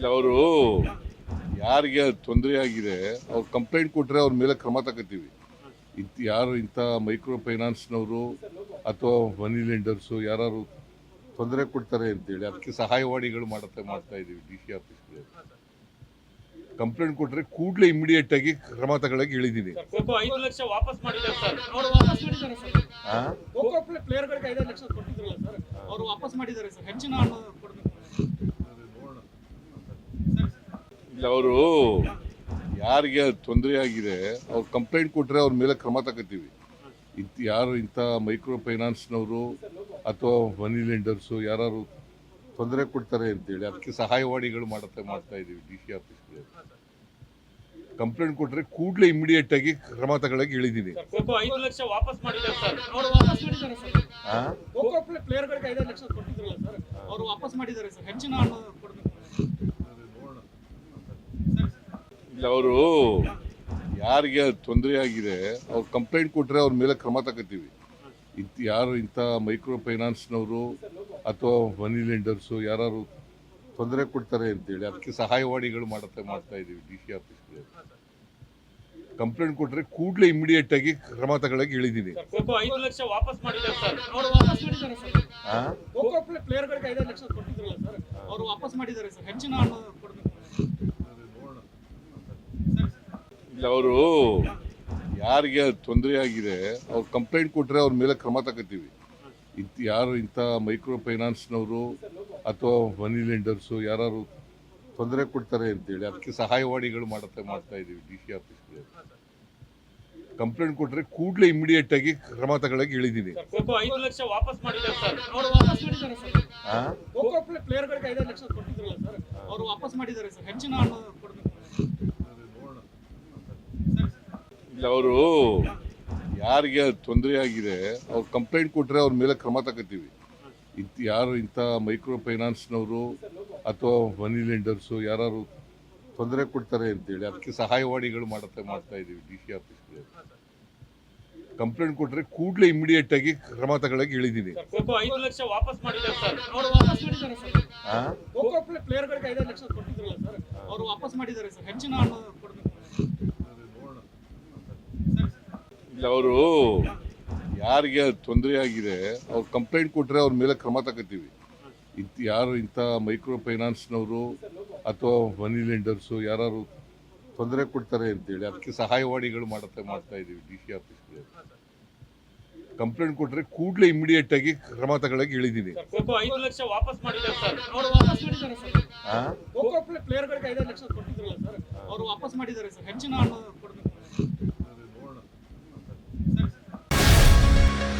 ಇಲ್ಲ ಅವರು ಯಾರಿಗೆ ತೊಂದರೆ ಆಗಿದೆ ಅವ್ರು ಕಂಪ್ಲೇಂಟ್ ಕೊಟ್ಟರೆ ಅವ್ರ ಮೇಲೆ ಕ್ರಮ ತಗೋತೀವಿ. ಇಂಥ ಯಾರು ಇಂಥ ಮೈಕ್ರೋ ಫೈನಾನ್ಸ್ನವರು ಅಥವಾ ಮನಿ ಲೆಂಡರ್ಸು ಯಾರು ತೊಂದರೆ ಕೊಡ್ತಾರೆ ಅಂತೇಳಿ ಅದಕ್ಕೆ ಸಹಾಯವಾಣಿಗಳು ಮಾಡುತ್ತೆ ಮಾಡ್ತಾ ಇದ್ದೀವಿ ಡಿ ಸಿ ಆಫೀಸ್ಗೆ ಕಂಪ್ಲೇಂಟ್ ಕೊಟ್ಟರೆ ಕೂಡಲೇ ಇಮಿಡಿಯೇಟ್ ಆಗಿ ಕ್ರಮ ತಗೊಳಕ್ಕೆ ಇಳಿದೀನಿ ಐದು ಲಕ್ಷ ವಾಪಸ್ ಮಾಡಿದ್ದಾರೆ ಸರ್. ಅವರು ವಾಪಸ್ ಮಾಡಿದ್ದಾರೆ ಸರ್ ಆ? ಖೋಖೋ ಪ್ಲೇಯರ್ಗಳಿಗೆ ಐದೈದು ಲಕ್ಷ ಕೊಟ್ಟಿದ್ರಲ್ಲ ಸರ್ ಅವರು ವಾಪಸ್ ಮಾಡಿದ್ದಾರೆ ಸರ್ ಹೆಚ್ಚಿನ ಹಣ ಕೊಡಬೇಕು. ಇಲ್ಲ ಅವರು ಯಾರಿಗೆ ತೊಂದರೆ ಆಗಿದೆ ಅವ್ರು ಕಂಪ್ಲೇಂಟ್ ಕೊಟ್ಟರೆ ಅವ್ರ ಮೇಲೆ ಕ್ರಮ ತಗೋತೀವಿ. ಇಂಥ ಯಾರು ಇಂಥ ಮೈಕ್ರೋ ಫೈನಾನ್ಸ್ನವರು ಅಥವಾ ಮನಿ ಲೆಂಡರ್ಸು ಯಾರು ತೊಂದರೆ ಕೊಡ್ತಾರೆ ಅಂತೇಳಿ ಅದಕ್ಕೆ ಸಹಾಯವಾಣಿಗಳು ಮಾಡುತ್ತೆ ಮಾಡ್ತಾ ಇದ್ದೀವಿ ಡಿ ಸಿ ಆಫೀಸ್ಗೆ ಕಂಪ್ಲೇಂಟ್ ಕೊಟ್ಟರೆ ಕೂಡಲೇ ಇಮಿಡಿಯೇಟ್ ಆಗಿ ಕ್ರಮ ತಗೊಳಕ್ಕೆ ಇಳಿದೀನಿ. ಐದು ಲಕ್ಷ ಕೊಟ್ಟಿದ್ರಲ್ಲ ಸರ್. ಅವರು ವಾಪಸ್ ಮಾಡಿದ್ದಾರೆ ಸರ್. ಹೆಚ್ಚಿನ ಹಣ ಕೊಡಬೇಕು. ಇಲ್ಲ ಅವರು ಯಾರಿಗೆ ತೊಂದರೆ ಆಗಿದೆ ಅವ್ರು ಕಂಪ್ಲೇಂಟ್ ಕೊಟ್ಟರೆ ಅವ್ರ ಮೇಲೆ ಕ್ರಮ ತಗೋತೀವಿ. ಇಂಥ ಯಾರು ಇಂಥ ಮೈಕ್ರೋ ಫೈನಾನ್ಸ್ನವರು ಅಥವಾ ಮನಿ ಲೆಂಡರ್ಸು ಯಾರು ತೊಂದರೆ ಕೊಡ್ತಾರೆ ಅಂತೇಳಿ ಅದಕ್ಕೆ ಸಹಾಯವಾಣಿಗಳು ಮಾಡುತ್ತೆ ಮಾಡ್ತಾ ಇದ್ದೀವಿ ಡಿ ಸಿ ಆಫೀಸ್ಗೆ ಕಂಪ್ಲೇಂಟ್ ಕೊಟ್ಟರೆ ಕೂಡಲೇ ಇಮಿಡಿಯೇಟ್ ಆಗಿ ಕ್ರಮ ತಗೊಳಕ್ಕೆ ಇಳಿದೀನಿ ಖೋಖೋ ಐದು ಲಕ್ಷ ವಾಪಸ್ ಮಾಡಿದ್ದಾರೆ ಸರ್ ಅವರು ವಾಪಸ್ ಮಾಡಿದ್ದಾರೆ ಸರ್ ಆ? ಖೋಖೋ ಪ್ಲೇಯರ್ಗಳಿಗೆ ಐದೈದು ಲಕ್ಷ ಕೊಟ್ಟಿದ್ರಲ್ಲ ಸರ್ ಅವರು ವಾಪಸ್ ಮಾಡಿದ್ದಾರೆ ಸರ್ ಹೆಚ್ಚಿನ ಹಣ ಕೊಡಬೇಕು ಇಲ್ಲ ಅವರು ಯಾರಿಗೆ ತೊಂದರೆ ಆಗಿದೆ ಅವ್ರು ಕಂಪ್ಲೇಂಟ್ ಕೊಟ್ಟರೆ ಅವ್ರ ಮೇಲೆ ಕ್ರಮ ತಗೋತೀವಿ. ಇಂಥ ಯಾರು ಇಂಥ ಮೈಕ್ರೋ ಫೈನಾನ್ಸ್ನವರು ಅಥವಾ ಮನಿ ಲೆಂಡರ್ಸು ಯಾರು ತೊಂದರೆ ಕೊಡ್ತಾರೆ ಅಂತೇಳಿ ಅದಕ್ಕೆ ಸಹಾಯವಾಣಿಗಳು ಮಾಡುತ್ತೆ ಮಾಡ್ತಾ ಇದ್ದೀವಿ ಡಿ ಸಿ ಆಫೀಸ್ಗೆ ಕಂಪ್ಲೇಂಟ್ ಕೊಟ್ಟರೆ ಕೂಡಲೇ ಇಮಿಡಿಯೇಟ್ ಆಗಿ ಕ್ರಮ ತಗೊಳಕ್ಕೆ ಇಳಿದೀನಿ. ಐದು ಲಕ್ಷ ವಾಪಸ್ ಮಾಡಿದ್ದಾರೆ ಸರ್. ಅವರು ವಾಪಸ್ ಮಾಡಿದ್ದಾರೆ ಸರ್. ಆ? ಖೋಖೋ ಪ್ಲೇಯರ್ಗಳಿಗೆ ಐದೈದು ಲಕ್ಷ ಕೊಟ್ಟಿದ್ರಲ್ಲ ಸರ್. ಅವರು ವಾಪಸ್ ಮಾಡಿದ್ದಾರೆ ಸರ್. ಹೆಚ್ಚಿನ ಹಣ ಕೊಡಬೇಕು. ಇಲ್ಲ ಅವರು ಯಾರಿಗೆ ತೊಂದರೆ ಆಗಿದೆ ಅವ್ರು ಕಂಪ್ಲೇಂಟ್ ಕೊಟ್ಟರೆ ಅವ್ರ ಮೇಲೆ ಕ್ರಮ ತಗೋತೀವಿ. ಇಂಥ ಯಾರು ಇಂಥ ಮೈಕ್ರೋ ಫೈನಾನ್ಸ್ನವರು ಅಥವಾ ಮನಿ ಲೆಂಡರ್ಸು ಯಾರು ತೊಂದರೆ ಕೊಡ್ತಾರೆ ಅಂತೇಳಿ ಅದಕ್ಕೆ ಸಹಾಯವಾಣಿಗಳು ಮಾಡುತ್ತೆ ಮಾಡ್ತಾ ಇದ್ದೀವಿ ಡಿ ಸಿ ಆಫೀಸ್ಗೆ ಕಂಪ್ಲೇಂಟ್ ಕೊಟ್ಟರೆ ಕೂಡಲೇ ಇಮಿಡಿಯೇಟ್ ಆಗಿ ಕ್ರಮ ತಗೊಳಕ್ಕೆ ಇಳಿದೀನಿ ಐದು ಲಕ್ಷ ವಾಪಸ್ ಮಾಡಿದ್ದಾರೆ ಸರ್. ಅವರು ವಾಪಸ್ ಮಾಡಿದ್ದಾರೆ ಸರ್ ಆ? ಖೋಖೋ ಪ್ಲೇಯರ್ಗಳಿಗೆ ಐದೈದು ಲಕ್ಷ ಕೊಟ್ಟಿದ್ರಲ್ಲ ಸರ್ ಅವರು ವಾಪಸ್ ಮಾಡಿದ್ದಾರೆ ಸರ್ ಹೆಚ್ಚಿನ ಹಣ ಕೊಡಬೇಕು. ಇಲ್ಲ ಅವರು ಯಾರಿಗೆ ತೊಂದರೆ ಆಗಿದೆ ಅವ್ರು ಕಂಪ್ಲೇಂಟ್ ಕೊಟ್ಟರೆ ಅವ್ರ ಮೇಲೆ ಕ್ರಮ ತಗೋತೀವಿ. ಇಂಥ ಯಾರು ಇಂಥ ಮೈಕ್ರೋ ಫೈನಾನ್ಸ್ನವರು ಅಥವಾ ಮನಿ ಲೆಂಡರ್ಸು ಯಾರು ತೊಂದರೆ ಕೊಡ್ತಾರೆ ಅಂತೇಳಿ ಅದಕ್ಕೆ ಸಹಾಯವಾಣಿಗಳು ಮಾಡುತ್ತೆ ಮಾಡ್ತಾ ಇದ್ದೀವಿ ಡಿ ಸಿ ಆಫೀಸ್ಗೆ ಕಂಪ್ಲೇಂಟ್ ಕೊಟ್ಟರೆ ಕೂಡಲೇ ಇಮಿಡಿಯೇಟ್ ಆಗಿ ಕ್ರಮ ತಗೊಳಕ್ಕೆ ಇಳಿದೀನಿ. ಖೋಖೋ ಐದು ಲಕ್ಷ ವಾಪಸ್ ಮಾಡಿದ್ದಾರೆ ಸರ್.